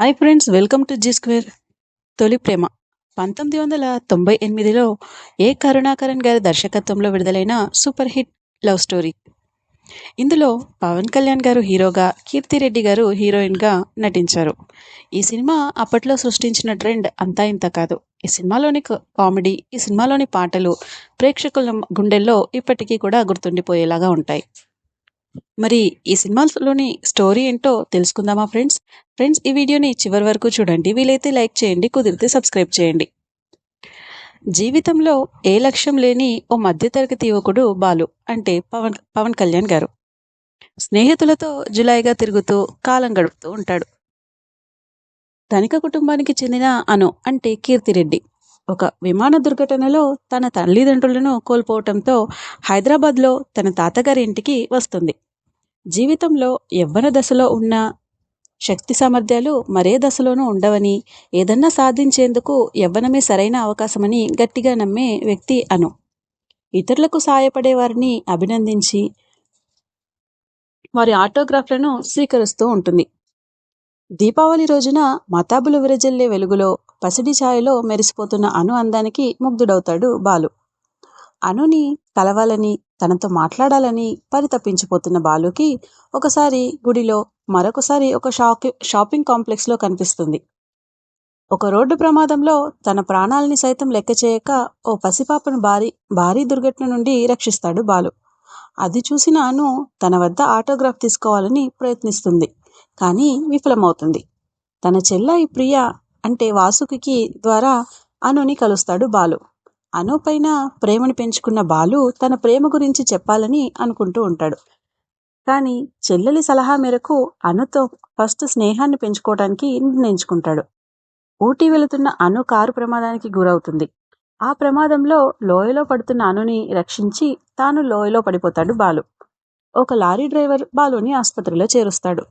Hi friends welcome to G square తొలి ప్రేమ. పంతొమ్మిది వందల తొంభై ఎనిమిదిలో ఏ కరుణాకరణ్ గారి దర్శకత్వంలో విడుదలైన సూపర్ హిట్ లవ్ స్టోరీ? ఇందులో పవన్ కళ్యాణ్ గారు హీరోగా కీర్తిరెడ్డి గారు హీరోయిన్గా నటించారు. ఈ సినిమా అప్పట్లో సృష్టించిన ట్రెండ్ అంతా ఇంత కాదు. ఈ సినిమాలోని కామెడీ ఈ సినిమాలోని పాటలు ప్రేక్షకుల గుండెల్లో ఇప్పటికీ కూడా గుర్తుండిపోయేలాగా ఉంటాయి. మరి ఈ సినిమాలోని స్టోరీ ఏంటో తెలుసుకుందామా ఫ్రెండ్స్? ఫ్రెండ్స్ ఈ వీడియోని చివరి వరకు చూడండి. వీలైతే లైక్ చేయండి కుదిరితే సబ్స్క్రైబ్ చేయండి. జీవితంలో ఏ లక్ష్యం లేని ఓ మధ్యతరగతి యువకుడు బాలు అంటే పవన్ పవన్ కళ్యాణ్ గారు. స్నేహితులతో జులాయిగా తిరుగుతూ కాలం గడుపుతూ ఉంటాడు. ధనిక కుటుంబానికి చెందిన అను అంటే కీర్తిరెడ్డి. ఒక విమాన దుర్ఘటనలో తన తల్లిదండ్రులను కోల్పోవటంతో హైదరాబాద్లో తన తాతగారి ఇంటికి వస్తుంది. జీవితంలో యవ్వన దశలో ఉన్న శక్తి సామర్థ్యాలు మరే దశలోనూ ఉండవని ఏదన్నా సాధించేందుకు యవ్వనమే సరైన అవకాశమని గట్టిగా నమ్మే వ్యక్తి అను. ఇతరులకు సాయపడే వారిని అభినందించి వారి ఆటోగ్రాఫ్లను స్వీకరిస్తూ ఉంటుంది. దీపావళి రోజున మతాబులు విరజల్లే వెలుగులో పసిడి ఛాయలో మెరిసిపోతున్న అను అందానికి ముగ్ధుడవుతాడు బాలు. అనుని కలవాలని తనతో మాట్లాడాలని పరితపించిపోతున్న బాలుకి ఒకసారి గుడిలో మరొకసారి ఒక షాకి షాపింగ్ కాంప్లెక్స్లో కనిపిస్తుంది. ఒక రోడ్డు ప్రమాదంలో తన ప్రాణాలని సైతం లెక్క చేయక ఓ పసిపాపను భారీ భారీ దుర్ఘటన నుండి రక్షిస్తాడు బాలు. అది చూసిన అను తన వద్ద ఆటోగ్రాఫ్ తీసుకోవాలని ప్రయత్నిస్తుంది కానీ విఫలమవుతుంది. తన చెల్లాయి ప్రియ అంటే వాసుకి ద్వారా అనుని కలుస్తాడు బాలు. అను పైన ప్రేమను పెంచుకున్న బాలు తన ప్రేమ గురించి చెప్పాలని అనుకుంటూ ఉంటాడు. కానీ చెల్లెలి సలహా మేరకు అనుతో ఫస్ట్ స్నేహాన్ని పెంచుకోవడానికి నిర్ణయించుకుంటాడు. ఊటీ వెళుతున్న అను కారు ప్రమాదానికి గురవుతుంది. ఆ ప్రమాదంలో లోయలో పడుతున్న అనుని రక్షించి తాను లోయలో పడిపోతాడు బాలు. ఒక లారీ డ్రైవర్ బాలుని ఆసుపత్రిలో చేరుస్తాడు.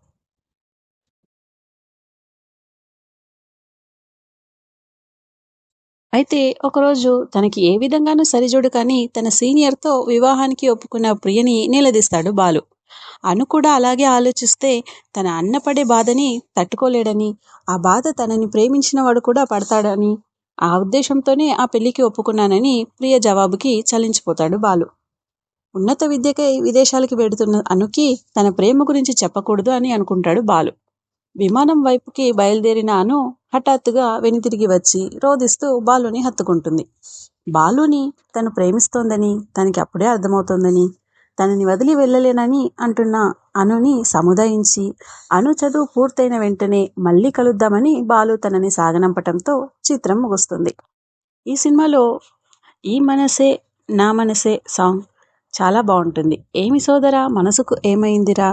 అయితే ఒకరోజు తనకి ఏ విధంగానూ సరిజోడు కానీ తన సీనియర్తో వివాహానికి ఒప్పుకున్న ప్రియని నిలదీస్తాడు బాలు. అను కూడా అలాగే ఆలోచిస్తే తన అన్న పడే బాధని తట్టుకోలేడని ఆ బాధ తనని ప్రేమించిన వాడు కూడా పడతాడని ఆ ఉద్దేశంతోనే ఆ పెళ్ళికి ఒప్పుకున్నానని ప్రియ జవాబుకి చలించిపోతాడు బాలు. ఉన్నత విద్యకై విదేశాలకి వెడుతున్న అనుకి తన ప్రేమ గురించి చెప్పకూడదు అని అనుకుంటాడు బాలు. విమానం వైపుకి బయలుదేరిన అను హఠాత్తుగా వెనుతిరిగి వచ్చి రోధిస్తూ బాలుని హత్తుకుంటుంది. బాలుని తను ప్రేమిస్తోందని తనకి అప్పుడే అర్థమవుతోందని తనని వదిలి వెళ్ళలేనని అంటున్న అనుని సముదాయించి అను చదువు పూర్తయిన వెంటనే మళ్ళీ కలుద్దామని బాలు తనని సాగనంపటంతో చిత్రం ముగుస్తుంది. ఈ సినిమాలో ఈ మనసే నా మనసే సాంగ్ చాలా బాగుంటుంది. ఏమి సోదరా మనసుకు ఏమైందిరా?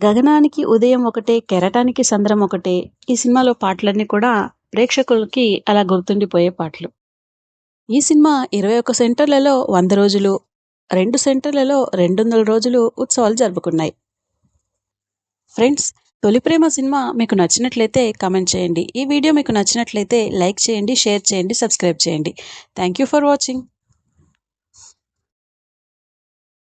గగనానికి ఉదయం ఒకటే కెరటానికి సంద్రం ఒకటే ఈ సినిమాలో పాటలన్నీ కూడా ప్రేక్షకులకి అలా గుర్తుండిపోయే పాటలు. ఈ సినిమా ఇరవై ఒక్క సెంటర్లలో వంద రోజులు రెండు సెంటర్లలో రెండు వందల రోజులు ఉత్సవాలు జరుపుకున్నాయి. ఫ్రెండ్స్ తొలి ప్రేమ సినిమా మీకు నచ్చినట్లయితే కమెంట్ చేయండి. ఈ వీడియో మీకు నచ్చినట్లయితే లైక్ చేయండి షేర్ చేయండి సబ్స్క్రైబ్ చేయండి. Thank you for watching.